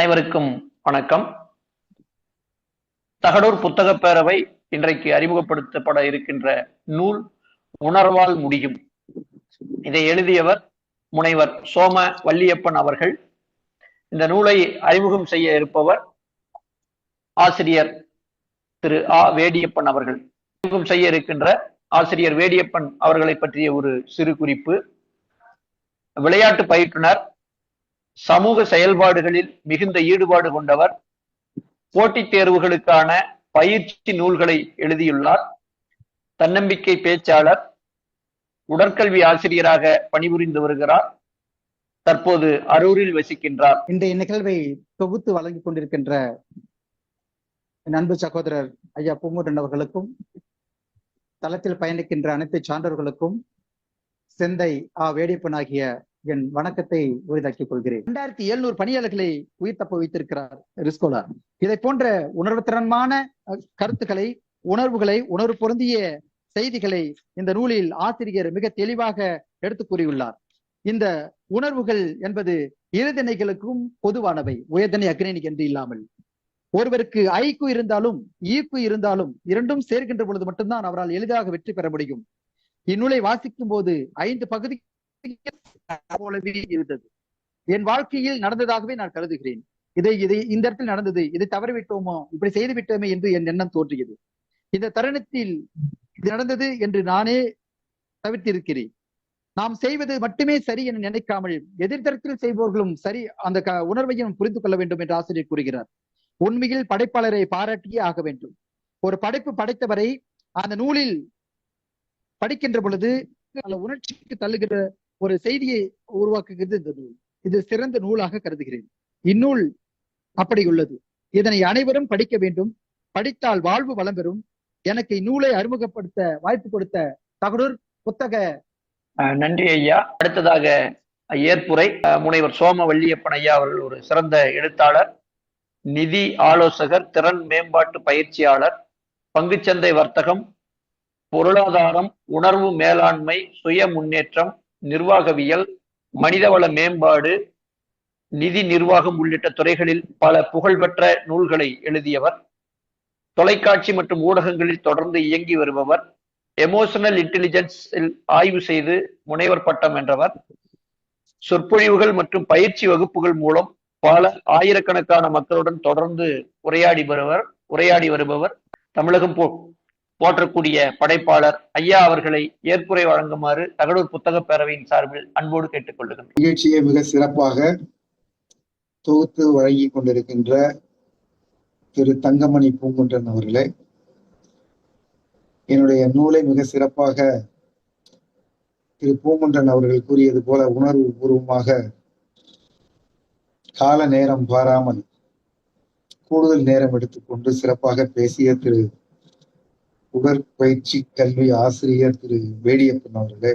அனைவருக்கும் வணக்கம். தகடூர் புத்தகப் பேரவை இன்றைக்கு அறிமுகப்படுத்தப்பட இருக்கின்ற நூல் உணர்வால் முடியும். இதை எழுதியவர் முனைவர் சோம வள்ளியப்பன் அவர்கள். இந்த நூலை அறிமுகம் செய்ய இருப்பவர் ஆசிரியர் திரு ஆ. வேடியப்பன் அவர்கள். அறிமுகம் செய்ய இருக்கின்ற ஆசிரியர் வேடியப்பன் அவர்களை பற்றிய ஒரு சிறு குறிப்பு. விளையாட்டு பயிற்றுனர் சமூக செயல்பாடுகளில் மிகுந்த ஈடுபாடு கொண்டவர் போட்டித் தேர்வுகளுக்கான பயிற்சி நூல்களை எழுதியுள்ளார். தன்னம்பிக்கை பேச்சாளர் உடற்கல்வி ஆசிரியராக பணிபுரிந்து வருகிறார். தற்போது அரூரில் வசிக்கின்றார். இன்றைய நிகழ்வை தொகுத்து வழங்கிக் கொண்டிருக்கின்ற நண்பு அன்பு சகோதரர் ஐயா பூங்குடன் அவர்களுக்கும் தளத்தில் பயணிக்கின்ற அனைத்து சான்றோர்களுக்கும் செந்தை ஆ வேடிப்பனாகிய என் வணக்கத்தை உரிதாக்கிக் கொள்கிறேன். இரண்டாயிரத்தி எழுநூறு பணியாளர்களை உயிர் தப்ப வைத்திருக்கிறார் ரிஸ்கோலா. இதை போன்ற உணர்வு திறன்மான கருத்துக்களை உணர்வுகளை உணர்வு பொருந்திய செய்திகளை இந்த நூலில் ஆசிரியர் மிக தெளிவாக எடுத்து கூறியுள்ளார். இந்த உணர்வுகள் என்பது இருதிணைகளுக்கும் பொதுவானவை. உயர்தனை அக்ரேனிக் என்று இல்லாமல். ஒருவருக்கு ஐக்கு இருந்தாலும் ஈக்கு இருந்தாலும் இரண்டும் சேர்க்கின்ற பொழுது மட்டும்தான் அவரால் எளிதாக வெற்றி பெற முடியும். இந்நூலை வாசிக்கும் போது ஐந்து பகுதி போலவே இருந்தது. என் வாழ்க்கையில் நடந்ததாகவே நான் கருதுகிறேன். இதை இதை இந்த இடத்தில் நடந்தது இதை தவறிவிட்டோமோ இப்படி செய்து விட்டோமே என்று என் எண்ணம் தோன்றியது. இந்த தருணத்தில் இது நடந்தது என்று நானே தவிர்த்திருக்கிறேன் நாம் செய்வது மட்டுமே சரி என நினைக்காமல் எதிர்த்தரத்தில் செய்பவர்களும் சரி அந்த க- உணர்வையும் புரிந்து கொள்ள வேண்டும் என்று ஆசிரியர் கூறுகிறார். உண்மையில் படைப்பாளரை பாராட்டியே ஆக வேண்டும். ஒரு படைப்பு படைத்தவரை அந்த நூலில் படிக்கின்ற பொழுது உணர்ச்சிக்கு தள்ளுகிற ஒரு செய்தியை உருவாக்குகிறது இந்த நூல் இது சிறந்த நூலாக கருதுகிறேன். இந்நூல் அப்படி உள்ளது இதனை அனைவரும் படிக்க வேண்டும். படித்தால் வாழ்வு வளம் பெறும். எனக்கு இந்நூலை அறிமுகப்படுத்த வாய்ப்பு கொடுத்த தகடூர் புத்தக அஹ் நன்றி ஐயா. அடுத்ததாக ஏற்புரை அஹ் முனைவர் சோம வள்ளியப்பன் ஐயா அவர்கள் ஒரு சிறந்த எழுத்தாளர் நிதி ஆலோசகர் திறன் மேம்பாட்டு பயிற்சியாளர் பங்குச்சந்தை வர்த்தகம் பொருளாதாரம் உணர்வு மேலாண்மை சுய முன்னேற்றம் நிர்வாகவியல் மனிதவள மேம்பாடு நிதி நிர்வாகம் உள்ளிட்ட துறைகளில் பல புகழ்பெற்ற நூல்களை எழுதியவர் தொலைக்காட்சி மற்றும் ஊடகங்களில் தொடர்ந்து இயங்கி வருபவர் எமோஷனல் இன்டெலிஜென்ஸில் ஆய்வு செய்து முனைவர் பட்டம் வென்றவர் சொற்பொழிவுகள் மற்றும் பயிற்சி வகுப்புகள் மூலம் பல ஆயிரக்கணக்கான மக்களுடன் தொடர்ந்து உரையாடி வருவர் உரையாடி வருபவர் தமிழகம் போ போற்றக்கூடிய படைப்பாளர் ஐயா அவர்களை ஏற்புரை வழங்குமாறு தகடூர் புத்தகப் பேரவையின் சார்பில் அன்போடு கேட்டுக்கொள்ளுகின்றேன் நிகழ்ச்சியை மிக சிறப்பாக தொகுத்து வழங்கிக் கொண்டிருக்கின்ற திரு தங்கமணி பூங்குன்றன் அவர்களே என்னுடைய நூலை மிக சிறப்பாக திரு பூங்குன்றன் அவர்கள் கூறியது போல உணர்வு பூர்வமாக கால நேரம் பாராமல் கூடுதல் நேரம் எடுத்துக்கொண்டு சிறப்பாக பேசிய திரு உடற்பயிற்சி கல்வி ஆசிரியர் திரு வேடியப்பன் அவர்களே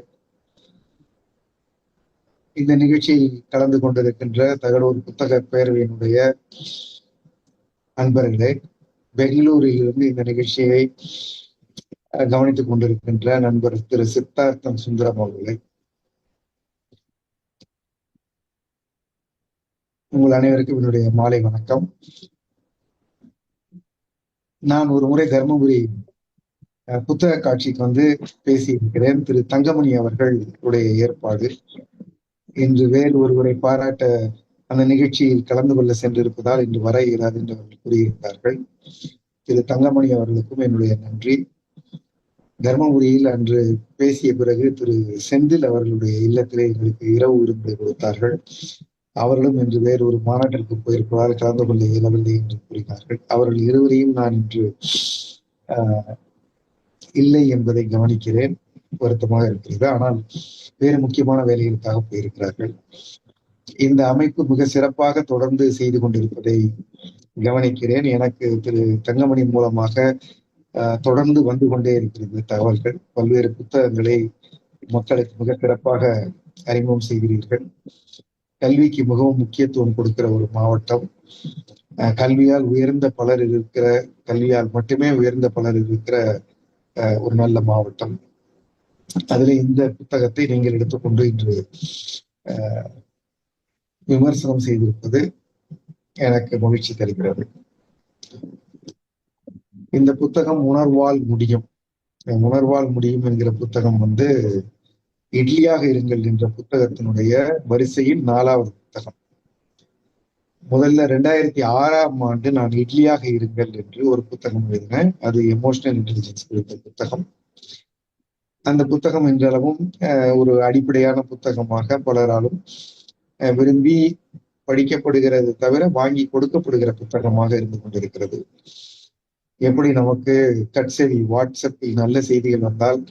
இந்த நிகழ்ச்சியில் கலந்து கொண்டிருக்கின்ற தகடூர் புத்தக பேரவையினுடைய நண்பர்களே பெங்களூரில் இருந்து இந்த நிகழ்ச்சியை அஹ், கவனித்துக் கொண்டிருக்கின்ற நண்பர் திரு சித்தார்த்தம் சுந்தரம் அவர்களே உங்கள் அனைவருக்கும் என்னுடைய மாலை வணக்கம். நான் ஒரு முறை தருமபுரி புத்தக காட்சிக்கு வந்து பேசியிருக்கிறேன். திரு தங்கமணி அவர்கள் உடைய ஏற்பாடு. இன்று வேறு ஒருவரை பாராட்ட அந்த நிகழ்ச்சியில் கலந்து கொள்ள சென்றிருப்பதால் இன்று வர இயலாது என்று அவர்கள் கூறியிருந்தார்கள். திரு தங்கமணி அவர்களுக்கும் என்னுடைய நன்றி. தர்மபுரியில் அன்று பேசிய பிறகு திரு செந்தில் அவர்களுடைய இல்லத்திலே எங்களுக்கு இரவு விருந்து கொடுத்தார்கள். அவர்களும் இன்று வேறு ஒரு மாநாட்டிற்கு போயிருப்பதால் கலந்து கொள்ள இயலவில்லை என்று கூறினார்கள். அவர்கள் இருவரையும் நான் இன்று இல்லை என்பதை கவனிக்கிறேன். வருத்தமாக இருக்கிறது. ஆனால் வேறு முக்கியமான வேலைகளுக்காக போயிருக்கிறார்கள். இந்த அமைப்பு மிக சிறப்பாக தொடர்ந்து செய்து கொண்டிருப்பதை கவனிக்கிறேன். எனக்கு திரு தங்கமணி மூலமாக ஆஹ், தொடர்ந்து வந்து கொண்டே இருக்கிறது தகவல்கள். பல்வேறு புத்தகங்களை மக்களுக்கு மிக சிறப்பாக அறிமுகம் செய்கிறீர்கள். கல்விக்கு மிகவும் முக்கியத்துவம் கொடுக்கிற ஒரு மாவட்டம். கல்வியால் உயர்ந்த பலர் இருக்கிற கல்வியால் மட்டுமே உயர்ந்த பலர் இருக்கிற ஒரு நல்ல மாவட்டம். அதுல இந்த புத்தகத்தை நீங்கள் எடுத்துக்கொண்டு இன்று விமர்சனம் செய்திருப்பது எனக்கு மகிழ்ச்சி தருகிறது. இந்த புத்தகம் உணர்வால் முடியும். உணர்வால் முடியும் என்கிற புத்தகம் வந்து இட்லியாக இருங்கள் என்ற புத்தகத்தினுடைய வரிசையில் நாலாவது புத்தகம். முதல்ல ரெண்டாயிரத்தி ஆறாம் ஆண்டு நான் இட்லியாக இருங்கள் என்று ஒரு புத்தகம் எழுதினேன். அது எமோஷனல் இன்டெலிஜென்ஸ் குறித்த புத்தகம். அந்த புத்தகம் என்றளவும் ஒரு அடிப்படையான புத்தகமாக பலராலும் விரும்பி படிக்கப்படுகிறது தவிர வாங்கி கொடுக்கப்படுகிற புத்தகமாக இருந்து கொண்டிருக்கிறது. எப்படி நமக்கு கட்செவி வாட்ஸ்அப்பில் நல்ல செய்திகள் வந்தால்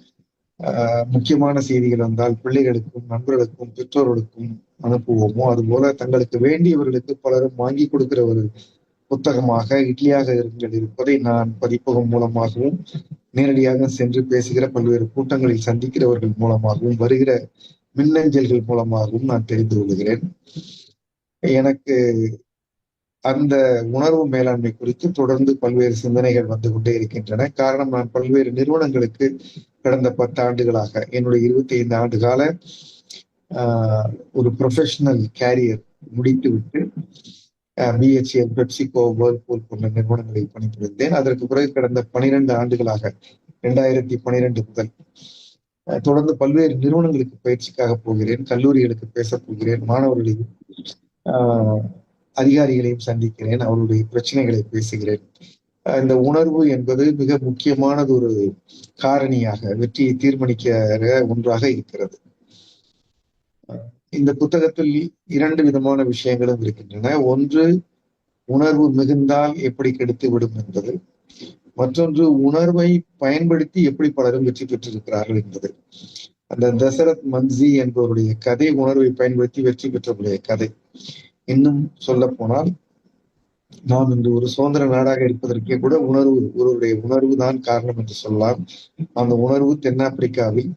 முக்கியமான செய்திகள் வந்தால் பிள்ளைகளுக்கும் நண்பர்களுக்கும் பெற்றோர்களுக்கும் அனுப்புவோமோ? அதுபோல தங்களுக்கு வேண்டியவர்களுக்கு பலரும் வாங்கி கொடுக்கிற ஒரு புத்தகமாக இட்லியாக இருங்கள் இருப்பதை நான் பதிப்பகம் மூலமாகவும் நேரடியாக சென்று பேசுகிற பல்வேறு கூட்டங்களில் சந்திக்கிறவர்கள் மூலமாகவும் வருகிற மின்னஞ்சல்கள் மூலமாகவும் நான் தெரிந்து கொள்கிறேன். எனக்கு அந்த உணர்வு மேலாண்மை குறித்து தொடர்ந்து பல்வேறு சிந்தனைகள் வந்து கொண்டே இருக்கின்றன. காரணம் நான் பல்வேறு நிறுவனங்களுக்கு கடந்த பத்து ஆண்டுகளாக என்னுடைய இருபத்தி ஐந்து ஆண்டு கால ஒரு ப்ரொஃபஷனல் கேரியர் முடித்துவிட்டு பிஹெச்எல் பெப்சிகோ வேர்ல்பூல் போன்ற நிறுவனங்களில் பணிபுரிந்தேன். அதற்கு பிறகு கடந்த பனிரெண்டு ஆண்டுகளாக இரண்டாயிரத்தி பனிரெண்டு முதல் தொடர்ந்து பல்வேறு நிறுவனங்களுக்கு பயிற்சிக்காக போகிறேன் கல்லூரிகளுக்கு பேச போகிறேன் மாணவர்களையும் அதிகாரிகளையும் சந்திக்கிறேன் அவருடைய பிரச்சனைகளை பேசுகிறேன். இந்த உணர்வு என்பது மிக முக்கியமானது ஒரு காரணியாக வெற்றியை தீர்மானிக்கிற ஒன்றாக இருக்கிறது. இந்த புத்தகத்தில் இரண்டு விதமான விஷயங்களும் இருக்கின்றன. ஒன்று உணர்வு மிகுந்தால் எப்படி கெடுத்து விடும் என்பது. மற்றொன்று உணர்வை பயன்படுத்தி எப்படி பலரும் வெற்றி பெற்றிருக்கிறார்கள் என்பது. அந்த தசரத் மன்சி என்பவருடைய கதை உணர்வை பயன்படுத்தி வெற்றி பெற்றவருடைய கதை. இன்னும் சொல்ல போனால் நாம் இன்று ஒரு சுதந்திர நாடாக இருப்பதற்கே கூட உணர்வு ஒருவருடைய உணர்வு தான் காரணம் என்று சொல்லலாம். அந்த உணர்வு தென்னாப்பிரிக்காவில்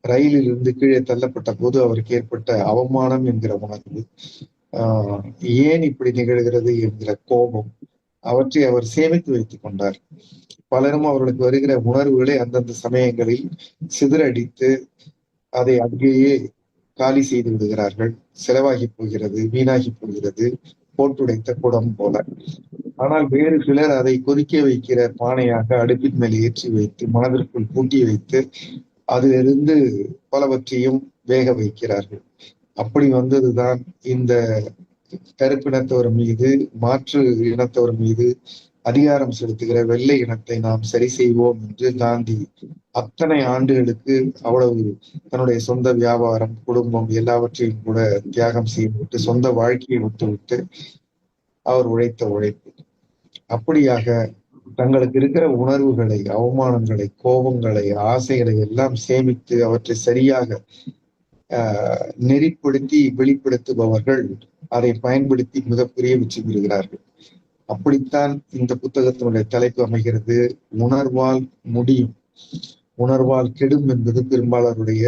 ரயிலில் இருந்து கீழே தள்ளப்பட்ட போது அவருக்கு ஏற்பட்ட அவமானம் என்கிற உணர்வு ஆஹ் ஏன் இப்படி நிகழ்கிறது என்கிற கோபம் அவற்றை அவர் சேமித்து வைத்துக் கொண்டார். பலரும் அவர்களுக்கு வருகிற உணர்வுகளை அந்தந்த சமயங்களில் சிதறடித்து அதை அங்கேயே காலி செய்து விடுகிறார்கள். செலவாகி போகிறது வீணாகி போகிறது. போட்டுடைத்த குடம் போல. ஆனால் வேறு சிலர் அதை கொதிக்க வைக்கிற பானையாக அடுப்பின் மேல் ஏற்றி வைத்து மனதிற்குள் பூட்டி வைத்து அதிலிருந்து பலவற்றையும் வேக வைக்கிறார்கள். அப்படி வந்ததுதான் இந்த கருப்பினத்தவர் மீது மாற்று இனத்தவர் மீது அதிகாரம் செலுத்துகிற வெள்ளை இனத்தை நாம் சரி செய்வோம் என்று காந்தி அத்தனை ஆண்டுகளுக்கு அவ்வளவு தன்னுடைய சொந்த வியாபாரம் குடும்பம் எல்லாவற்றையும் கூட தியாகம் செய்துவிட்டு சொந்த வாழ்க்கையை விட்டுவிட்டு அவர் உழைத்த உழைப்பு. அப்படியாக தங்களுக்கு இருக்கிற உணர்வுகளை அவமானங்களை கோபங்களை ஆசைகளை எல்லாம் சேமித்து அவற்றை சரியாக நெறிப்படுத்தி வெளிப்படுத்துபவர்கள் அதை பயன்படுத்தி மிகப்பெரிய வெற்றி பெறுகிறார்கள். அப்படித்தான் இந்த புத்தகத்தினுடைய தலைப்பு அமைகிறது. உணர்வால் முடியும். உணர்வால் கெடும் என்பது பெரும்பாலருடைய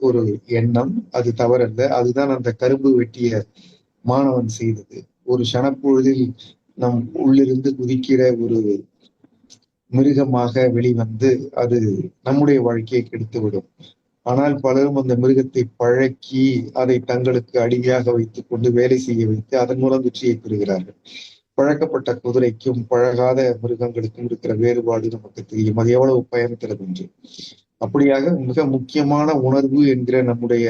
ஒரு எண்ணம். அது தவறல்ல. அதுதான் அந்த கரும்பு வெட்டிய மாணவன் செய்தது. ஒரு சனப்பொழுதில் நம் உள்ளிருந்து குதிக்கிற ஒரு மிருகமாக வெளிவந்து அது நம்முடைய வாழ்க்கையை கெடுத்துவிடும். ஆனால் பலரும் அந்த மிருகத்தை பழக்கி அதை தங்களுக்கு அடிமையாக வைத்துக் கொண்டு வேலை செய்ய வைத்து அதன் மூலம் வெற்றியை பெறுகிறார்கள். பழக்கப்பட்ட குதிரைக்கும் பழகாத மிருகங்களுக்கும் இருக்கிற வேறுபாடு நமக்கு தெரியும். அது எவ்வளவு பயன் என்று. அப்படியாக மிக முக்கியமான உணர்வு என்கிற நம்முடைய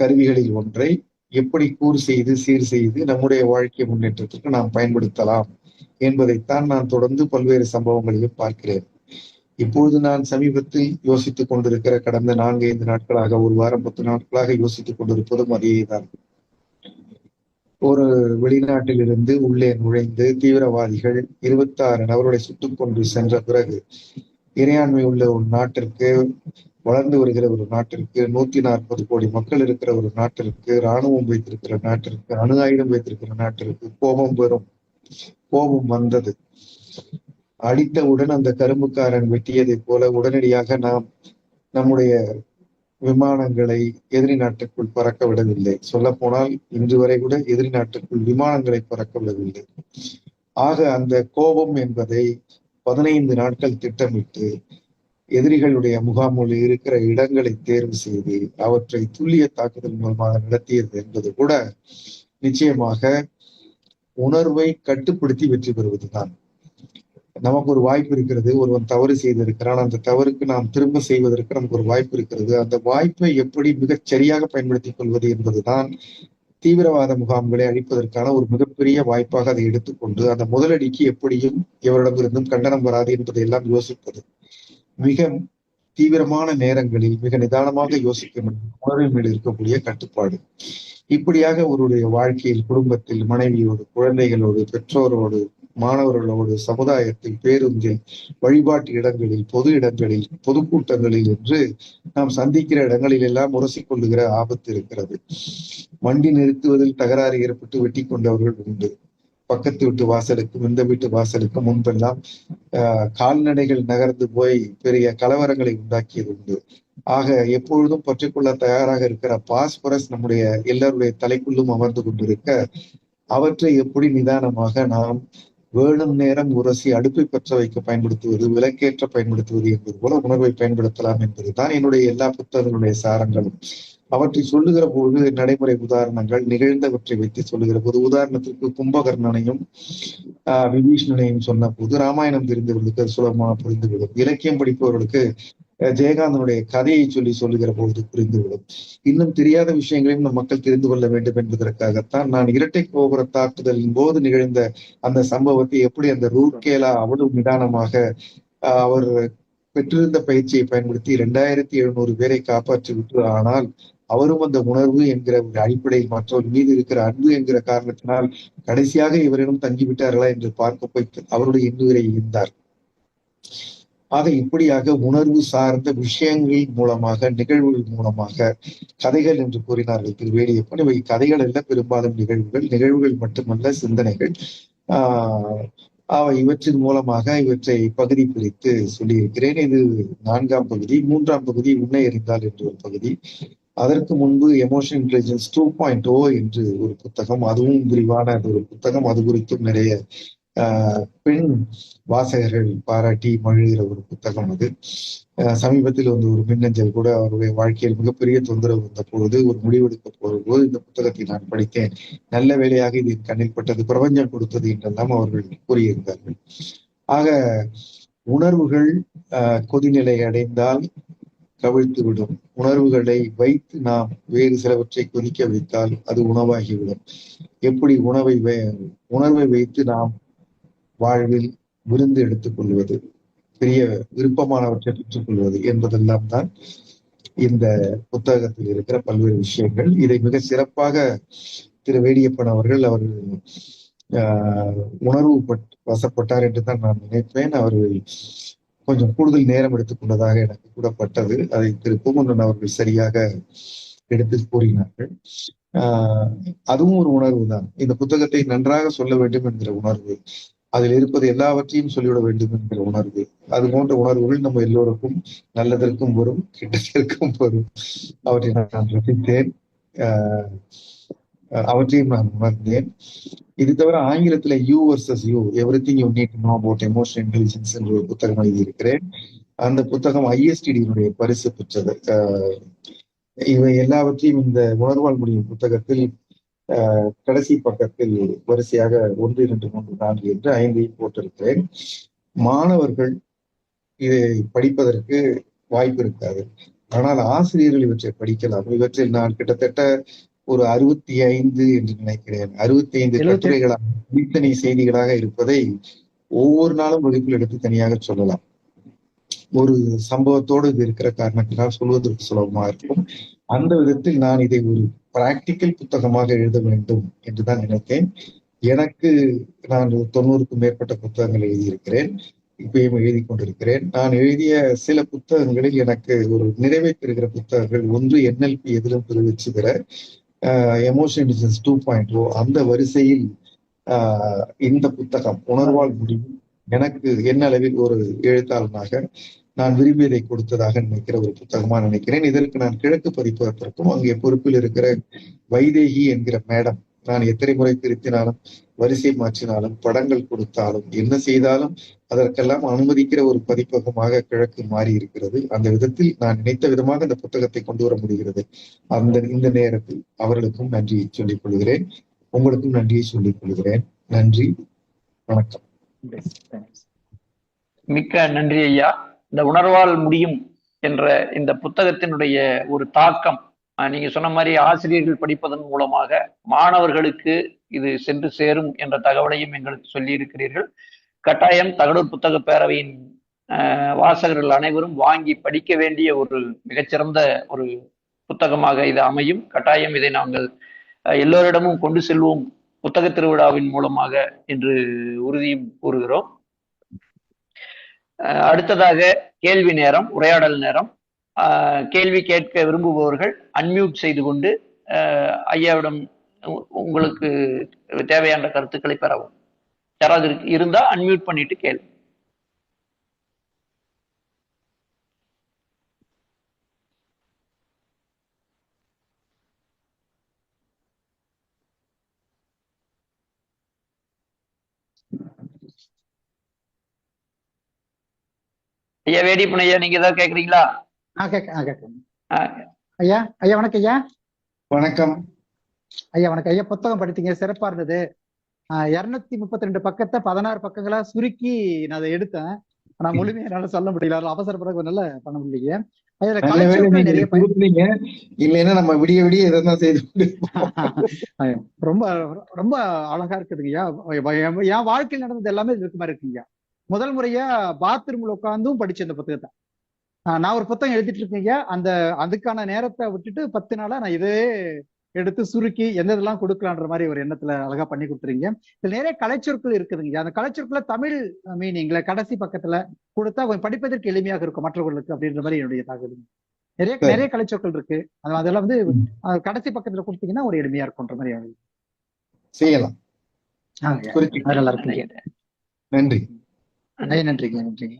கருவிகளில் ஒன்றை எப்படி கூறு செய்து சீர் செய்து நம்முடைய வாழ்க்கை முன்னேற்றத்திற்கு நாம் பயன்படுத்தலாம் என்பதைத்தான் நான் தொடர்ந்து பல்வேறு சம்பவங்களையும் பார்க்கிறேன். இப்பொழுது நான் சமீபத்தில் யோசித்துக் கொண்டிருக்கிற கடந்த நான்கு ஐந்து நாட்களாக ஒரு வாரம் பத்து நாட்களாக யோசித்துக் கொண்டிருப்பதும் அதே தான் ஒரு வெளிநாட்டிலிருந்து உள்ளே நுழைந்து தீவிரவாதிகள் இருபத்தி ஆறு நபர்களை சுட்டுக் கொண்டு சென்ற பிறகு இறையாண்மை உள்ள ஒரு நாட்டிற்கு வளர்ந்து வருகிற ஒரு நாட்டிற்கு நூத்தி நாற்பது கோடி மக்கள் இருக்கிற ஒரு நாட்டிற்கு இராணுவம் வைத்திருக்கிற நாட்டிற்கு அணு ஆயுதம் வைத்திருக்கிற நாட்டிற்கு கோபம் வரும். கோபம் வந்தது. அடித்தவுடன் அந்த கரும்புக்காரன் வெட்டியதை போல உடனடியாக நாம் நம்முடைய விமானங்களை எதிரி நாட்டுக்குள் பறக்க விடவில்லை. சொல்ல போனால் இன்று வரை கூட எதிரி நாட்டுக்குள் விமானங்களை பறக்க விடவில்லை. ஆக அந்த கோபம் என்பதை பதினைந்து நாட்கள் திட்டமிட்டு எதிரிகளுடைய முகாமில் இருக்கிற இடங்களை தேர்வு செய்து அவற்றை துல்லிய தாக்குதல் மூலமாக நடத்தியது என்பது கூட நிச்சயமாக உணர்வை கட்டுப்படுத்தி வெற்றி பெறுவதுதான். நமக்கு ஒரு வாய்ப்பு இருக்கிறது ஒருவன் தவறு செய்திருக்கிறான் அந்த தவறுக்கு நாம் திரும்ப செய்வதற்கு நமக்கு ஒரு வாய்ப்பு இருக்கிறது. அந்த வாய்ப்பை எப்படி மிகச் சரியாக பயன்படுத்திக் கொள்வது என்பதுதான் தீவிரவாத முகாம்களை அழிப்பதற்கான ஒரு மிகப்பெரிய வாய்ப்பாக அதை எடுத்துக்கொண்டு அந்த முதலடிக்கு எப்படியும் எவரிடமிருந்தும் கண்டனம் வராது என்பதை எல்லாம் யோசிப்பது. மிக தீவிரமான நேரங்களில் மிக நிதானமாக யோசிக்க முடியும் உணர்வின் மேல் இருக்கக்கூடிய கட்டுப்பாடு. இப்படியாக ஒருவருடைய வாழ்க்கையில் குடும்பத்தில் மனைவியோடு குழந்தைகளோடு பெற்றோரோடு மாணவர்களோடு சமுதாயத்தில் பேருந்தில் வழிபாட்டு இடங்களில் பொது இடங்களில் பொதுக்கூட்டங்களில் என்று நாம் சந்திக்கிற இடங்களில் எல்லாம் உரசிக் கொள்ளுகிற ஆபத்து இருக்கிறது. வண்டி நிறுத்துவதில் தகராறு ஏற்பட்டு வெட்டி கொண்டவர்கள் உண்டு. பக்கத்து வீட்டு வாசலுக்கும் இந்த வீட்டு வாசலுக்கும் முன்பெல்லாம் கால்நடைகள் நகர்ந்து போய் பெரிய கலவரங்களை உண்டாக்கியது உண்டு. ஆக எப்பொழுதும் பற்றிக்கொள்ள தயாராக இருக்கிற பாஸ்பரஸ் நம்முடைய எல்லாருடைய தலைக்குள்ளும் அமர்ந்து கொண்டிருக்க அவற்றை எப்படி நிதானமாக நாம் வேணும் நேரம் உரசி அடுப்பை பற்ற வைக்க பயன்படுத்துவது விளக்கேற்ற பயன்படுத்துவது என்பது போல உணர்வை பயன்படுத்தலாம் என்பதுதான் என்னுடைய எல்லா புத்தகங்களுடைய சாரங்களும். அவற்றை சொல்லுகிற போது நடைமுறை உதாரணங்கள் நிகழ்ந்தவற்றை வைத்து சொல்லுகிற போது உதாரணத்திற்கு கும்பகர்ணனையும் ஆஹ் விபீஷ்ணனையும் சொன்ன போது ராமாயணம் தெரிந்தவர்களுக்கு அது சுலபமாக புரிந்துவிடும். இலக்கியம் படிப்பவர்களுக்கு ஜெயகாந்தனுடைய கதையை சொல்லி சொல்லுகிற பொழுது புரிந்துவிடும். இன்னும் தெரியாத விஷயங்களையும் நம் மக்கள் தெரிந்து கொள்ள வேண்டும் என்பதற்காகத்தான் நான் இரட்டை கோபுர தாக்குதலின் போது நிகழ்ந்த அந்த சம்பவத்தை எப்படி அந்த ரூர்கேலா அவ்வளவு நிதானமாக அவர் பெற்றிருந்த பயிற்சியை பயன்படுத்தி இரண்டாயிரத்தி எழுநூறு பேரை காப்பாற்றி விட்டு ஆனால் அவரும் அந்த உணர்வு என்கிற ஒரு அடிப்படையில் மற்றவர் மீது இருக்கிற அன்பு என்கிற காரணத்தினால் கடைசியாக இவரிடம் தங்கிவிட்டார்களா என்று பார்க்க போய் அவருடைய இன்னுயிரை இருந்தார். ஆக இப்படியாக உணர்வு சார்ந்த விஷயங்கள் மூலமாக நிகழ்வுகள் மூலமாக கதைகள் என்று கூறினார்கள் திரு வேலியப்பன் இவை கதைகள் அல்ல பெரும்பாலும் நிகழ்வுகள். நிகழ்வுகள் மட்டுமல்ல சிந்தனைகள். ஆஹ் அவை இவற்றின் மூலமாக இவற்றை பகுதி பிரித்து சொல்லியிருக்கிறேன். இது நான்காம் பகுதி. மூன்றாம் பகுதி உன்னை எறிந்தால் என்ற ஒரு பகுதி. அதற்கு முன்பு emotion intelligence two point o என்று ஒரு புத்தகம் அதுவும் விரிவான ஒரு புத்தகம். அது குறித்தும் நிறைய பெண் வாசகர்கள் பாராட்டி மழுகிற ஒரு புத்தகம் அது. சமீபத்தில் வந்து ஒரு மின்னஞ்சல் கூட அவருடைய வாழ்க்கையில் மிகப்பெரிய தொந்தரவு வந்த பொழுது ஒரு முடிவெடுக்க போகும்போது இந்த புத்தகத்தை நான் படித்தேன். நல்ல வேலையாக இது கண்ணில் பட்டது பிரபஞ்சம் கொடுத்தது என்றெல்லாம் அவர்கள் கூறியிருந்தார்கள். ஆக உணர்வுகள் கொதிநிலை அடைந்தால் கவிழ்த்து விடும் உணர்வுகளை வைத்து நாம் வேறு சிலவற்றை கொதிக்க வைத்தால் அது உணவாகிவிடும். எப்படி உணவை உணர்வை வைத்து நாம் வாழ்வில் விருந்து எடுத்துக் கொள்வது பெரிய விருப்பமானவற்றை பெற்றுக் கொள்வது என்பதெல்லாம் தான் இந்த புத்தகத்தில் இருக்கிற பல்வேறு விஷயங்கள். இதை மிக சிறப்பாக திரு வேடியப்பன் அவர்கள் அவர் உணர்வு வசப்பட்டார் என்று தான் நான் நினைப்பேன். அவர்கள் கொஞ்சம் கூடுதல் நேரம் எடுத்துக்கொண்டதாக எனக்கு கூறப்பட்டது. அதை திரு பூமன்னன் அவர்கள் சரியாக எடுத்து கூறினார்கள். ஆஹ் அதுவும் ஒரு உணர்வு தான். இந்த புத்தகத்தை நன்றாக சொல்ல வேண்டும் என்கிற உணர்வு அதில் இருப்பது எல்லாவற்றையும் சொல்லிவிட வேண்டும் என்கிற உணர்வு. அது போன்ற உணர்வுகள் நம்ம எல்லோருக்கும் நல்லதற்கும் வரும் கெட்டதற்கும் வரும். அவற்றை நான் ரசித்தேன். அவற்றையும் நான் உணர்ந்தேன். இது தவிர ஆங்கிலத்துல you versus you everything you need know about emotional intelligence என்ற ஒரு புத்தகம் எழுதியிருக்கிறேன். அந்த புத்தகம் ஐஎஸ்டிடியினுடைய பரிசு பெற்றது. இவை எல்லாவற்றையும் இந்த உணர்வால் முடியும் புத்தகத்தில் கடைசி பக்கத்தில் வரிசையாக ஒன்று இரண்டு மூன்று நான்கு என்று ஐந்தையும் போட்டிருக்கிறேன். மாணவர்கள் இதை படிப்பதற்கு வாய்ப்பு இருக்காது. ஆனால் ஆசிரியர்கள் இவற்றை படிக்கலாம். இவற்றில் நான் கிட்டத்தட்ட ஒரு அறுபத்தி ஐந்து என்று நினைக்கிறேன். அறுபத்தி ஐந்து கட்டுரைகளாக தனித்தனி செய்திகளாக இருப்பதை ஒவ்வொரு நாளும் வகுப்பில் எடுத்து தனியாக சொல்லலாம். ஒரு சம்பவத்தோடு இது இருக்கிற காரணத்தினால் சொல்வதற்கு சுலபமாக இருக்கும். அந்த விதத்தில் நான் இதை ஒரு பிராக்டிக்கல் புத்தகமாக எழுத வேண்டும் என்றுதான் நினைத்தேன். எனக்கு நான் தொண்ணூறுக்கும் மேற்பட்ட புத்தகங்கள் எழுதியிருக்கிறேன். இப்பயும் எழுதி கொண்டிருக்கிறேன். நான் எழுதிய சில புத்தகங்களில் எனக்கு ஒரு நிறைவை பெறுகிற புத்தகங்கள் ஒன்று என்எல்பி எதிலும் பெரு emotion intelligence two point o அந்த வரிசையில் இந்த புத்தகம் உணர்வால் முடியும். எனக்கு என்ன அளவில் ஒரு எழுத்தாளனாக நான் விரும்பியதை கொடுத்ததாக நினைக்கிற ஒரு புத்தகமா நினைக்கிறேன். இதற்கு நான் கிழக்கு பதிப்பகத்திற்கும் அங்கே பொறுப்பில் இருக்கிற வைதேகி என்கிற மேடம் நான் எத்தனை முறை திருத்தினாலும் வரிசை மாற்றினாலும் படங்கள் கொடுத்தாலும் என்ன செய்தாலும் அதற்கெல்லாம் அனுமதிக்கிற ஒரு பதிப்பகமாக கிழக்கு மாறி இருக்கிறது அந்த விதத்தில் நான் நினைத்த விதமாக இந்த புத்தகத்தை கொண்டு வர முடிகிறது. அந்த இந்த நேரத்தில் அவர்களுக்கும் நன்றியை சொல்லிக் கொள்கிறேன். உங்களுக்கும் நன்றியை சொல்லிக் கொள்கிறேன். நன்றி. வணக்கம். மிக்க நன்றி ஐயா. இந்த உணர்வால் முடியும் என்ற இந்த புத்தகத்தினுடைய ஒரு தாக்கம் நீங்க சொன்ன மாதிரி ஆசிரியர்கள் படிப்பதன் மூலமாக மாணவர்களுக்கு இது சென்று சேரும் என்ற தகவலையும் எங்களுக்கு சொல்லி இருக்கிறீர்கள் கட்டாயம் தகடூர் புத்தக பேரவையின் வாசகர்கள் அனைவரும் வாங்கி படிக்க வேண்டிய ஒரு மிகச்சிறந்த ஒரு புத்தகமாக இது அமையும். கட்டாயம் இதை நாங்கள் எல்லோரிடமும் கொண்டு செல்வோம். புத்தக திருவிழாவின் மூலமாக என்று உறுதியும் கூறுகிறோம். அடுத்ததாக கேள்வி நேரம் உரையாடல் நேரம். கேள்வி கேட்க விரும்புபவர்கள் அன்மியூட் செய்து கொண்டு ஐயாவிடம் உங்களுக்கு தேவையான கருத்துக்களை பெறவும். யாராவது இருந்தால் அன்மியூட் பண்ணிட்டு கேள்வி ஐயா வேடிப்பன் ஐயா நீங்க ஏதாவது கேக்குறீங்களா? ஐயா ஐயா வணக்கம் ஐயா. வணக்கம். ஐயா வணக்கம். ஐயா புத்தகம் படித்தீங்க சிறப்பா இருந்தது. இருநூத்தி முப்பத்தி ரெண்டு பக்கத்தை பதினாறு பக்கங்களா சுருக்கி நான் அதை எடுத்தேன். ஆனா முழுமையா என்னால சொல்ல முடியல. அவசரப்பட நல்ல பண்ண கொடுத்தீங்க இல்லைன்னா நம்ம விடிய விடிய இதான் செய்து. ரொம்ப ரொம்ப அழகா இருக்குதுங்கய்யா என் என் வாழ்க்கையில் நடந்தது எல்லாமே இதுக்கு மாதிரி இருக்குங்கய்யா முதல் முறையா பாத்ரூம்ல உட்காந்தும் படிச்ச இந்த புத்தகத்தை. நான் ஒரு புத்தகம் எழுதிட்டு இருக்கேங்க. அந்த அதுக்கான நேரத்தை விட்டுட்டு பத்து நாளா நான் இதே எடுத்து சுருக்கி எந்த இதெல்லாம் கொடுக்கலான்ற மாதிரி ஒரு எண்ணத்துல அழகா பண்ணி கொடுத்துறீங்க. இதுல நிறைய கலைச்சொற்கள் இருக்குதுங்க. அந்த கலைச்சொற்களை தமிழ் மீனிங்ல கடைசி பக்கத்துல கொடுத்தா கொஞ்சம் படிப்பதற்கு எளிமையாக இருக்கும் மற்றவர்களுக்கு அப்படின்ற மாதிரி என்னுடைய தகவல். நிறைய. நிறைய கலைச்சொற்கள் இருக்கு. அது- அதெல்லாம் வந்து கடைசி பக்கத்துல கொடுத்தீங்கன்னா ஒரு எளிமையா இருக்கும்ன்ற மாதிரி. செய்யலாம். நல்லா நன்றி. நன்றிங்க நன்றிங்க.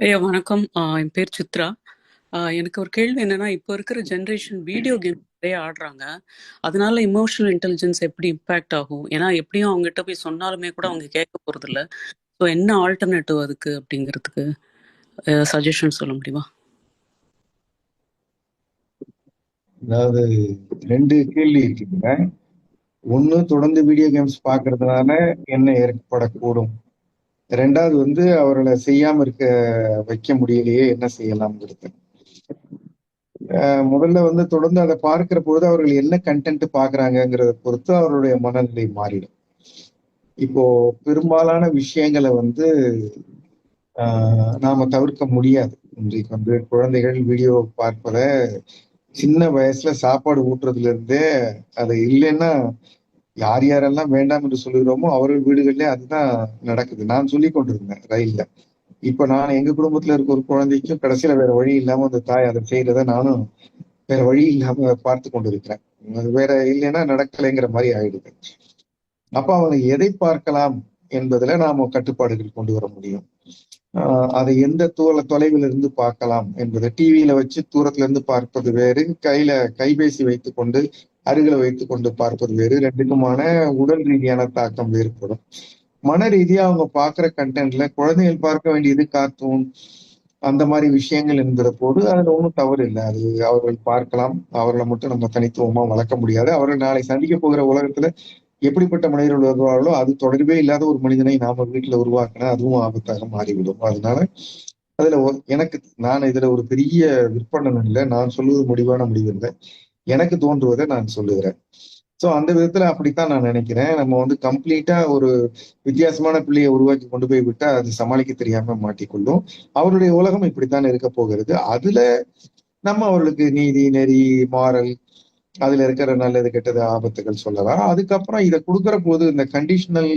ஐயா வணக்கம். என் பேர் சித்ரா. எனக்கு ஒரு கேள்வி என்னன்னா இப்போ இருக்கிற ஜென்ரேஷன் வீடியோ கேம் நிறைய ஆடுறாங்க. அதனால இமோஷனல் இன்டெலிஜென்ஸ் எப்படி இம்பாக்ட் ஆகும்? ஏன்னா எப்படியும் அவங்ககிட்ட போய் சொன்னாலுமே கூட அவங்க கேட்க போறது இல்ல ஸோ என்ன ஆல்டர்னேட்டிவ் அதுக்கு அப்படிங்கிறதுக்கு சஜஷன் சொல்ல முடியுமா? அதாவது ரெண்டு கேள்வி இருக்குங்க ஒண்ணு தொடர்ந்து வீடியோ கேம்ஸ் பார்க்கறதுனால என்ன ஏற்படக்கூடும். ரெண்டாவது வந்து அவர்களை செய்யாம இருக்க வைக்க முடியலையே என்ன செய்யலாம்ங்கிறது. அஹ் முதல்ல வந்து தொடர்ந்து அதை பார்க்கிற பொழுது அவர்கள் என்ன கண்டென்ட் பாக்குறாங்கங்கிறத பொறுத்து அவருடைய மனநிலை மாறிடும். இப்போ பெரும்பாலான விஷயங்களை வந்து ஆஹ் நாம தவிர்க்க முடியாது. இன்றைக்கு வந்து குழந்தைகள் வீடியோ பார்ப்பதை சின்ன வயசுல சாப்பாடு ஊட்டுறதுல இருந்தே அது இல்லைன்னா யார் யாரெல்லாம் வேண்டாம் என்று சொல்லுகிறோமோ அவர்கள் வீடுகள்ல அதுதான் நடக்குது. நான் சொல்லி கொண்டிருந்தேன் ரயில்ல. இப்ப நான் எங்க குடும்பத்துல இருக்க ஒரு குழந்தைக்கும் கடைசியில வேற வழி இல்லாம அந்த தாய் அதை செய்யறத நானும் வேற வழி இல்லாம பார்த்து கொண்டிருக்கிறேன். அது வேற இல்லைன்னா நடக்கலைங்கிற மாதிரி ஆயிடுது. அப்ப அவங்க எதை பார்க்கலாம் என்பதுல நாம கட்டுப்பாடுகள் கொண்டு வர முடியும். அதை எந்த தூர தொலைவில் இருந்து பார்க்கலாம் என்பது டிவியில வச்சு தூரத்துல இருந்து பார்ப்பது வேறு கையில கைபேசி வைத்துக் கொண்டு அருகில வைத்துக் கொண்டு பார்ப்பது வேறு ரெண்டுக்குமான உடல் ரீதியான தாக்கம் வேறுபடும் மன ரீதியா அவங்க பார்க்கிற கண்டென்ட்ல குழந்தைகள் பார்க்க வேண்டியது கார்ட்டூன் அந்த மாதிரி விஷயங்கள் என்கிற போது அதுல ஒன்றும் தவறு இல்லை. அது அவர்கள் பார்க்கலாம் அவர்களை மட்டும் நம்ம தனித்துவமா வளர்க்க முடியாது. அவர்கள் நாளை சந்திக்க போகிற உலகத்துல எப்படிப்பட்ட மனிதர்கள் வருவார்களோ அது தொடர்பே இல்லாத ஒரு மனிதனை நாம வீட்டுல உருவாக்கினா அதுவும் ஆபத்தாக மாறிவிடும். அதனால அதுல எனக்கு நான் இதுல ஒரு பெரிய விற்பனை இல்லை நான் சொல்லுவது முடிவான முடிவு இல்லை. எனக்கு தோன்றுவதை நான் சொல்லுகிறேன். சோ அந்த விதத்துல அப்படித்தான் நான் நினைக்கிறேன். நம்ம வந்து கம்ப்ளீட்டா ஒரு வித்தியாசமான பிள்ளையை உருவாக்கி கொண்டு போய் விட்டா அது சமாளிக்க தெரியாம மாட்டிக்கொள்ளும். அவருடைய உலகம் இப்படித்தான் இருக்க போகிறது. அதுல நம்ம அவர்களுக்கு நீதி நெறி மாறல் அதுல இருக்கிற நல்லது கெட்டது ஆபத்துகள் சொல்லலாம். அதுக்கப்புறம் இதை கொடுக்கிற போது இந்த கண்டிஷனல்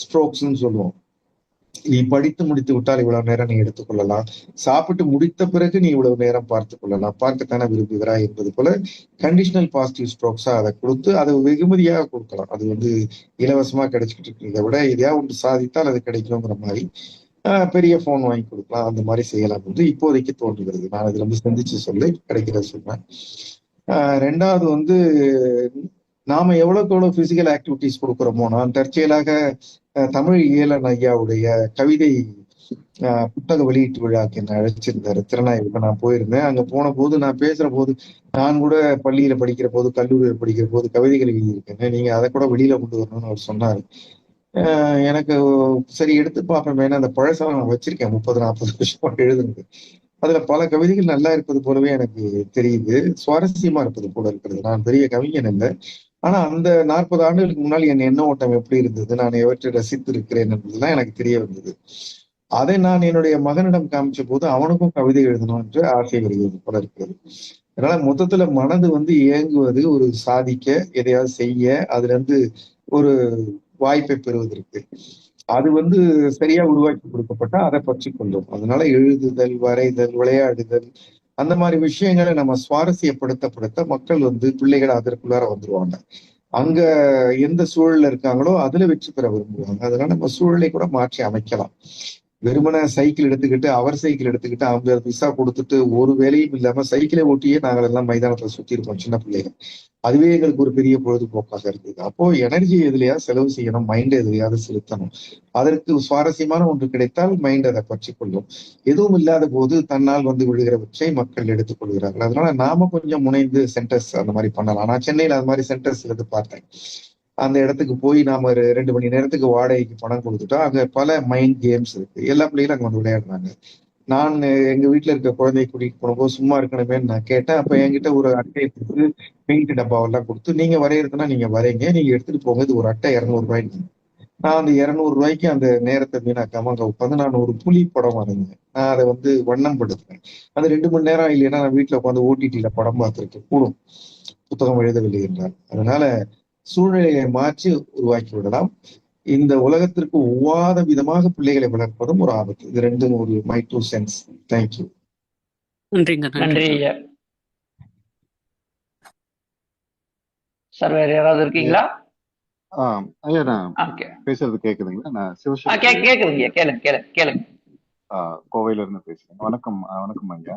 ஸ்ட்ரோக்ஸ்ன்னு சொல்லுவோம். நீ படித்து முடித்து விட்டால் இவ்வளவு நேரம் நீ எடுத்துக்கொள்ளலாம் சாப்பிட்டு முடித்த பிறகு நீ இவ்வளவு நேரம் பார்த்து கொள்ளலாம். பார்க்கத்தானே விரும்புகிறாய் என்பது போல கண்டிஷனல் பாசிட்டிவ் ஸ்ட்ரோக்ஸா அதை கொடுத்து அதை வெகுமதியாக கொடுக்கலாம். அது வந்து இலவசமா கிடைச்சிக்கிட்டு இருக்கிறத விட எதையா ஒன்று சாதித்தால் அது கிடைக்குங்கிற மாதிரி ஆஹ் பெரிய போன் வாங்கி கொடுக்கலாம். அந்த மாதிரி செய்யலாம் என்று இப்போதைக்கு தோன்றுகிறது. நான் இதுல வந்து சிந்திச்சு சொல்லி கிடைக்கிறத சொல்றேன். ரெண்டாவது வந்து நாம எவ்வளவுக்கு எவ்வளவு பிசிக்கல் ஆக்டிவிட்டிஸ் கொடுக்குறோமோ நான் தற்செயலாக தமிழ் இயலன் ஐயாவுடைய கவிதை புத்தக வெளியீட்டு விழாக்கு என்ன அழைச்சிருந்தாரு. திருநாயகம் நான் போயிருந்தேன். அங்க போன போது நான் பேசுற போது நான் கூட பள்ளியில படிக்கிற போது கல்லூரியில் படிக்கிற போது கவிதைகள் எழுதியிருக்கேன். நீங்க அதை கூட வெளியில கொண்டு வரணும்னு அவர் சொன்னாரு. எனக்கு சரி எடுத்து பார்ப்பேன். ஏன்னா அந்த பழசெல்லாம் நான் வச்சிருக்கேன். முப்பது நாற்பது வருஷமா எழுதுனது. அதுல பல கவிதைகள் நல்லா இருப்பது போலவே எனக்கு தெரியுது. சுவாரஸ்யமா இருப்பது போல இருக்கிறது. நான் பெரிய கவிஞன் இல்லை ஆனா அந்த நாற்பது ஆண்டுகளுக்கு முன்னால் என் எண்ண ஓட்டம் எப்படி இருந்தது? நான் எவற்றை ரசித்து இருக்கிறேன் என்பதுதான் எனக்கு தெரிய வந்தது. அதை நான் என்னுடைய மகனிடம் காமிச்ச போது அவனுக்கும் கவிதை எழுதணும் என்று ஆசை வருகிறது போல இருக்கிறது. அதனால மொத்தத்துல மனது வந்து இயங்குவது ஒரு சாதிக்க எதையாவது செய்ய அதுல இருந்து ஒரு வாய்ப்பை பெறுவதற்கு. அது வந்து சரியா உருவாக்கி கொடுக்கப்பட்டா அதை பற்றி கொள்ளும். அதனால எழுதுதல் வரைதல் விளையாடுதல் அந்த மாதிரி விஷயங்களை நம்ம சுவாரஸ்யப்படுத்தப்படுத்த மக்கள் வந்து பிள்ளைகள் அதற்குள்ளார வந்துருவாங்க. அங்க எந்த சூழல்ல இருக்காங்களோ அதுல வெற்றி பெற விரும்புவாங்க. அதனால நம்ம சூழலை கூட மாற்றி அமைக்கலாம். வெறுமன சைக்கிள் எடுத்துக்கிட்டு அவர் சைக்கிள் எடுத்துக்கிட்டு அவங்க விசா கொடுத்துட்டு ஒரு வேலையும் இல்லாம சைக்கிளை ஓட்டியே நாங்கள் எல்லாம் மைதானத்துல சுத்தி இருக்கோம் சின்ன பிள்ளைங்க அதுவே எங்களுக்கு ஒரு பெரிய பொழுதுபோக்காக இருக்குது அப்போ எனர்ஜி எதுலையா செலவு செய்யணும் மைண்ட் எதுலையாவது செலுத்தணும். அதற்கு சுவாரஸ்யமான ஒன்று கிடைத்தால் மைண்ட் அதை பற்றி கொள்ளும் எதுவும் இல்லாத போது தன்னால் வந்து விழுகிறவற்றை மக்கள் எடுத்துக்கொள்கிறார்கள் அதனால நாம கொஞ்சம் முனைந்து சென்டர்ஸ் அந்த மாதிரி பண்ணலாம். நான் சென்னையில அது மாதிரி சென்டர்ஸ் எடுத்து பார்த்தேன். அந்த இடத்துக்கு போய் நாம ஒரு ரெண்டு மணி நேரத்துக்கு வாடகைக்கு பணம் கொடுத்துட்டோம் அங்க பல மைண்ட் கேம்ஸ் இருக்கு. எல்லா பிள்ளைகளும் அங்க வந்து விளையாடுறாங்க. நான் எங்க வீட்டுல இருக்க குழந்தைய கூட்டிட்டு போனபோது சும்மா இருக்கணுமேன்னு நான் கேட்டேன். அப்ப என்கிட்ட ஒரு அட்டையை கொடுத்து பெயிண்ட் டப்பாவெல்லாம் கொடுத்து நீங்க வரையறதுனா நீங்க வரைங்க. நீங்க எடுத்துட்டு போங்க. இது ஒரு அட்டை இரநூறு ரூபாய்க்கு. நான் அந்த இரநூறு ரூபாய்க்கு அந்த நேரத்தை வீணாக்காம அங்க உட்காந்து நான் ஒரு புலி படம் வரைஞ்சேன். நான் அதை வந்து வண்ணம் படுத்துறேன். அது ரெண்டு மணி நேரம் இல்லைன்னா நான் வீட்டுல உட்காந்து ஓடிடியில படம் பார்த்துருக்கேன் கூடும். புத்தகம் எழுதவில்லை என்றார் அதனால சூழ்நிலையை மாற்றி உருவாக்கி விடலாம். இந்த உலகத்திற்கு ஒவ்வாத விதமாக பிள்ளைகளை வளர்ப்பதும் ஒரு ஆபத்து. இது ரெண்டும் ஒரு மை டூ சென்ஸ் தேங்க்யூ நன்றிங்க நன்றி. சார் வேற யாராவது இருக்கீங்களா? ஆ, ஐயா நான் பேசுறது கேக்குதுங்களா? நான் சிவசக்தி கேக்குதுங்க கேளுங்க கேளுங்க கேளுங்க. ஆ, கோவையில இருந்து பேசுறேன். வணக்கம் வணக்கம் ஐயா.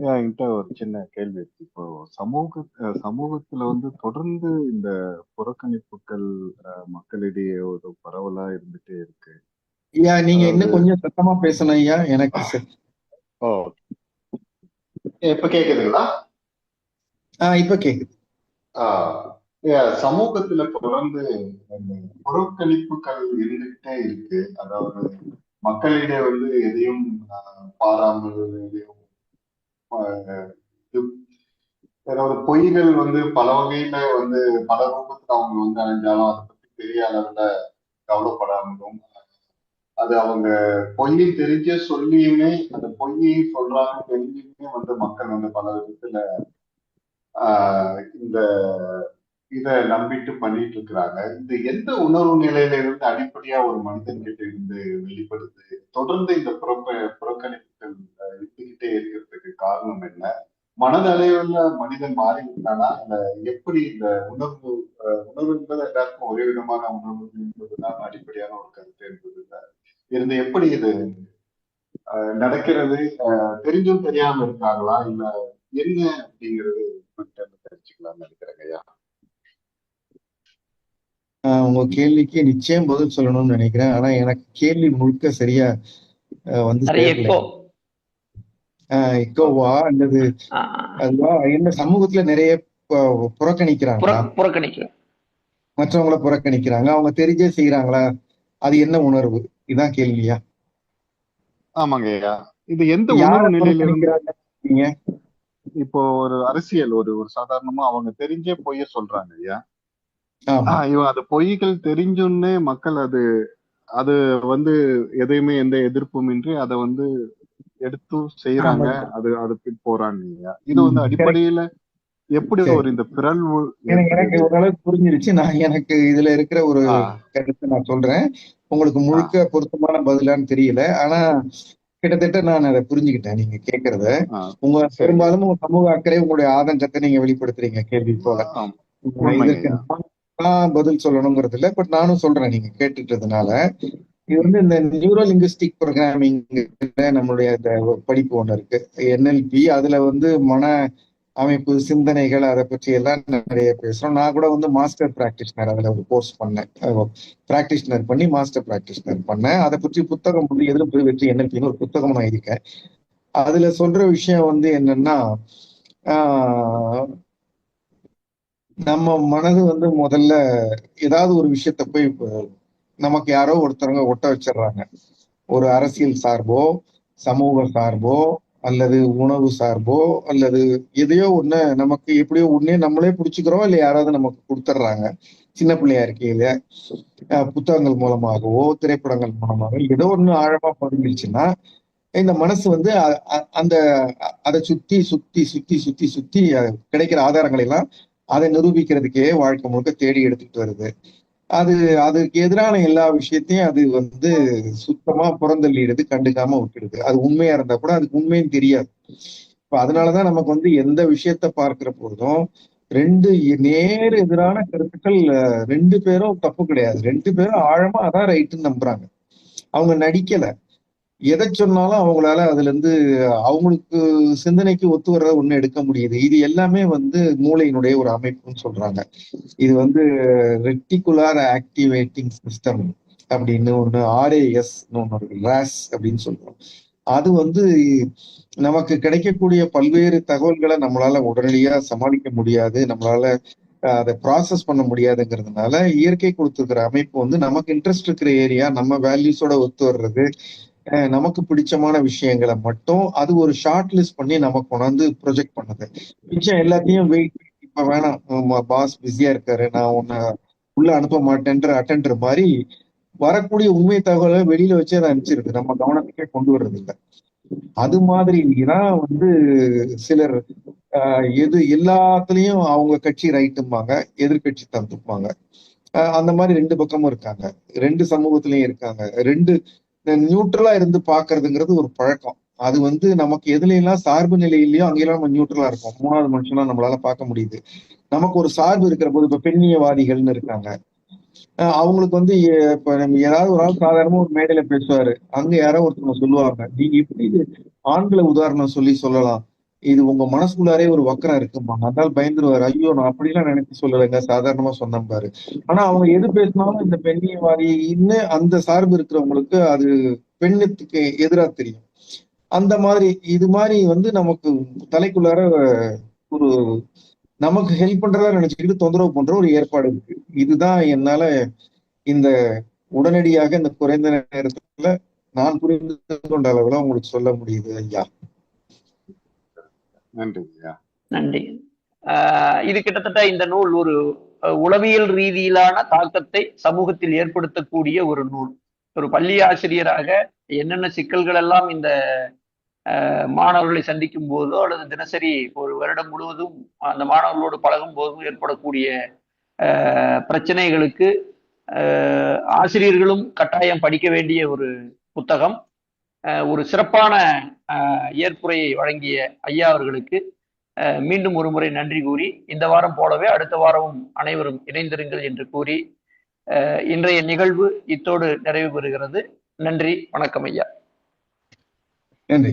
என்கிட்ட ஒரு சின்ன கேள்வி இருக்கு. இப்போ சமூக சமூகத்துல வந்து தொடர்ந்து இந்த புறக்கணிப்புகள் மக்களிடையே ஒரு பரவலா இருந்துட்டே இருக்கு. ஐயா நீங்க இன்னும் அதாவது கொஞ்சம் சத்தமா பேசணும் ஐயா எனக்கு ஓ. இப்ப கேக்குதுங்களா? ஆஹ் இப்ப கேக்குது. சமூகத்துல தொடர்ந்து புறக்கணிப்புகள் இருந்துகிட்டே இருக்கு. அதாவது மக்களிடையே வந்து எதையும் பாராமல் எதையும் அதாவது பொய்கள் வந்து பல வகையில வந்து பல ரூபத்துல அவங்க வந்து அணிஞ்சாலும் அதை பத்தி பெரிய அளவுல கவலைப்படாமலும் அது அவங்க பொய்யை தெரிஞ்ச சொல்லியுமே அந்த பொய்யை சொல்றாங்க தெரிஞ்சுமே வந்து மக்கள் வந்து பல விதத்துல ஆஹ் இந்த இத நம்பிட்டு பண்ணிட்டு இருக்கிறாங்க. இது எந்த உணர்வு நிலையில இருந்து அடிப்படையா ஒரு மனிதன் கிட்ட இருந்து வெளிப்படுது? தொடர்ந்து இந்த புறப்ப புறக்கணிப்பு காரணம் என்ன? மனதளவுல மனிதன் மாறி விட்டானா? இல்ல எப்படி இந்த உணர்வு உணர்வு என்பது எல்லாருக்கும் ஒரே விதமான உணர்வு என்பதுதான் அடிப்படையான ஒரு கருத்து என்பது இருந்து எப்படி இது அஹ், நடக்கிறது? தெரிஞ்சும் தெரியாம இருக்காங்களா? இல்ல என்ன அப்படிங்கிறது தெரிஞ்சுக்கலாம்னு நினைக்கிறேங்க ஐயா. ஆஹ் உங்க கேள்விக்கு நிச்சயம் பதில் சொல்லணும்னு நினைக்கிறேன். ஆனா எனக்கு கேள்வி முழுக்க சரியா வந்து நிறைய சேரல எக்கோ ஆஹ் எக்கோவா அல்லது அதுவா என்ன சமூகத்துல நிறைய பு- புற புறக்கணிக்கிறாங்களா புறக்கணிக்கிறோம் மற்றவங்கள புறக்கணிக்கிறாங்க. அவங்க தெரிஞ்சே செய்யறாங்களா அது என்ன உணர்வு? இதான் கேள்வியா ஆமாங்க ஐயா. இது எந்த உணர்வு நிலையில புறக்கணிக்கிறாங்க இப்போ ஒரு அரசியல் ஒரு ஒரு சாதாரணமா அவங்க தெரிஞ்சே பொய்ய சொல்றாங்க ஐயா. இவன் அது பொய்கள் தெரிஞ்சுன்னே மக்கள் அது அது வந்து எதையுமே எந்த எதிர்ப்பும் இன்றி அதை வந்து எடுத்து செய்யறாங்க. அது அது பின் போறாங்க ஐயா இது வந்து அடிப்படையில எப்படி. ஒரு இந்த பிறழ்வு எனக்கு ஓரளவுக்கு புரிஞ்சிருச்சு. நான் எனக்கு இதுல இருக்கிற ஒரு கருத்தை நான் சொல்றேன். உங்களுக்கு முழுக்க பொருத்தமான பதிலான்னு தெரியல. ஆனா கிட்டத்தட்ட நான் அதை புரிஞ்சுக்கிட்டேன் நீங்க கேக்குறத. உங்க பெரும்பாலும் உங்க சமூக அக்கறை உங்களுடைய ஆதங்கத்தை நீங்க வெளிப்படுத்துறீங்க கேள்வி போல. இதற்கு நான் பதில் சொல்லணுங்கிறது இல்ல பட் நானும் சொல்றேன் நீங்க கேட்டுட்டதுனால. இது வந்து இந்த நியூரோ லிங்குஸ்டிக் ப்ரோக்ராமிங் நம்மளுடைய இந்த படிப்பு ஒன்று இருக்கு. என்எல்பி அதுல வந்து மன அமைப்பு சிந்தனைகள் அதை பற்றி எல்லாம் நிறைய பேசுறோம். நான் கூட வந்து மாஸ்டர் பிராக்டிஷனர் அதுல ஒரு கோர்ஸ் பண்ணேன். பிராக்டிஷனர் பண்ணி மாஸ்டர் பிராக்டிஷனர் பண்ணேன். அதை பற்றி புத்தகம் வந்து எதிர்ப்பு வெற்றி என்எல்பின்னு ஒரு புத்தகம் நான் இருக்கேன் அதுல சொல்ற விஷயம் வந்து என்னன்னா நம்ம மனது வந்து முதல்ல ஏதாவது ஒரு விஷயத்த போய் நமக்கு யாரோ ஒருத்தவங்க ஒட்ட வச்சிடுறாங்க. ஒரு அரசியல் சார்போ சமூக சார்போ அல்லது உணவு சார்போ அல்லது எதையோ ஒண்ணு நமக்கு எப்படியோ ஒண்ணே நம்மளே பிடிச்சிக்கிறோம் இல்லை யாராவது நமக்கு கொடுத்துட்றாங்க. சின்ன பிள்ளையா இருக்கையில அஹ் புத்தகங்கள் மூலமாகவோ திரைப்படங்கள் மூலமாகவோ ஏதோ ஒண்ணு ஆழமா பதிஞ்சிச்சுன்னா இந்த மனசு வந்து அந்த அதை சுத்தி சுத்தி சுத்தி சுத்தி சுத்தி கிடைக்கிற ஆதாரங்களை எல்லாம் அதை நிரூபிக்கிறதுக்கே வாழ்க்கை முழுக்க தேடி எடுத்துட்டு வருது. அது அதுக்கு எதிரான எல்லா விஷயத்தையும் அது வந்து சுத்தமா புறந்தள்ளிடுது கண்டுக்காம விட்டுடுது. அது உண்மையா இருந்தா கூட அதுக்கு உண்மைன்னு தெரியாது. இப்ப அதனாலதான் நமக்கு வந்து எந்த விஷயத்த பார்க்கிற போதும் ரெண்டு நேர் எதிரான கருத்துக்கள் ரெண்டு பேரும் தப்பு கிடையாது. ரெண்டு பேரும் ஆழமா அதான் ரைட்டுன்னு நம்புறாங்க. அவங்க நடிக்கல. எதை சொன்னாலும் அவங்களால அதுல இருந்து அவங்களுக்கு சிந்தனைக்கு ஒத்து வர்றத ஒண்ணு எடுக்க முடியுது. இது எல்லாமே வந்து மூளையினுடைய ஒரு அமைப்புன்னு சொல்றாங்க. இது வந்து ரெட்டிகுலார் ஆக்டிவேட்டிங் சிஸ்டம் அப்படின்னு ஒண்ணு ஆர்ஏஎஸ் ஒண்ணு இருக்கு. ராஸ் அப்படின்னு சொல்றோம். அது வந்து நமக்கு கிடைக்கக்கூடிய பல்வேறு தகவல்களை நம்மளால உடனடியா சமாளிக்க முடியாது. நம்மளால அதை ப்ராசஸ் பண்ண முடியாதுங்கிறதுனால இயற்கை கொடுத்துருக்கிற அமைப்பு வந்து நமக்கு இன்ட்ரெஸ்ட் இருக்கிற ஏரியா நம்ம வேல்யூஸோட ஒத்து வர்றது நமக்கு பிடிச்சமான விஷயங்களை மட்டும் அது ஒரு ஷார்ட் லிஸ்ட் பண்ணி நம்ம கொண்டாந்து ப்ரொஜெக்ட் பண்ணுது. மிச்சம் எல்லாத்தையும் வெயிட் இப்ப வேணாம் பாஸ் பிஸியா இருக்காரு நான் உன்னை உள்ள அனுப்ப மாட்டேன்ற அட்டன்ற மாதிரி வரக்கூடிய உண்மை தகவலை வெளியில வச்சு அதை அனுப்பிச்சிருது. நம்ம கவனத்துக்கே கொண்டு வர்றது இல்ல அது மாதிரி தான் வந்து சிலர் எது எல்லாத்துலயும் அவங்க கட்சி ரைட்டும்பாங்க எதிர்கட்சி தந்துப்பாங்க. ஆஹ், அந்த மாதிரி ரெண்டு பக்கமும் இருக்காங்க. ரெண்டு சமூகத்திலயும் இருக்காங்க. ரெண்டு நியூட்ரலா இருந்து பாக்குறதுங்கிறது ஒரு பழக்கம். அது வந்து நமக்கு எதுல சார்பு நிலையிலயோ அங்கெல்லாம் நம்ம நியூட்ரலா இருக்கும் மூணாவது மனுஷனா நம்மளால பார்க்க முடியுது. நமக்கு ஒரு சார்பு இருக்கிற போது இப்ப பெண்ணியவாதிகள்னு இருக்காங்க. அஹ் அவங்களுக்கு வந்து இப்ப நம்ம ஏதாவது ஒரு ஆள் சாதாரணமா ஒரு மேடையில பேசுவாரு. அங்க யாரோ ஒருத்தவங்க சொல்லுவாங்க. நீங்க எப்படி இது ஆண்களை உதாரணம் சொல்லி சொல்லலாம்? இது உங்க மனசுக்குள்ளாரே ஒரு வக்கரம் இருக்குமா அதனால பயந்துருவாரு. ஐயோ நான் அப்படிலாம் நினைச்சு சொல்லலைங்க. சாதாரணமா சொன்ன பாரு. ஆனா அவங்க எது பேசினாலும் இந்த பெண்ணிய வாரின்னு அந்த சார்பு இருக்கிறவங்களுக்கு அது பெண்ணுக்கு எதிரா தெரியும். அந்த மாதிரி இது மாதிரி வந்து நமக்கு தலைக்குள்ளார ஒரு நமக்கு ஹெல்ப் பண்றதா நினைச்சுக்கிட்டு தொந்தரவு பண்ற ஒரு ஏற்பாடு இருக்கு. இதுதான் என்னால இந்த உடனடியாக இந்த குறைந்த நேரத்துல நான் புரிந்து கொண்ட அளவுல உங்களுக்கு சொல்ல முடியுது ஐயா. நன்றி நன்றி. ஆஹ் இது கிட்டத்தட்ட இந்த நூல் ஒரு உளவியல் ரீதியிலான தாக்கத்தை சமூகத்தில் ஏற்படுத்தக்கூடிய ஒரு நூல். ஒரு பள்ளி ஆசிரியராக என்னென்ன சிக்கல்கள் எல்லாம் இந்த ஆஹ், மாணவர்களை சந்திக்கும் போதோ அல்லது தினசரி ஒரு வருடம் முழுவதும் அந்த மாணவர்களோடு பழகும் போதும் ஏற்படக்கூடிய ஆஹ், பிரச்சனைகளுக்கு ஆஹ், ஆசிரியர்களும் கட்டாயம் படிக்க வேண்டிய ஒரு புத்தகம். ஒரு சிறப்பான ஆஹ், ஏற்புரையை வழங்கிய ஐயா அவர்களுக்கு மீண்டும் ஒரு முறை நன்றி கூறி இந்த வாரம் போலவே அடுத்த வாரமும் அனைவரும் இணைந்திருங்கள் என்று கூறி இன்றைய நிகழ்வு இத்தோடு நிறைவு பெறுகிறது. நன்றி வணக்கம் ஐயா. நன்றி.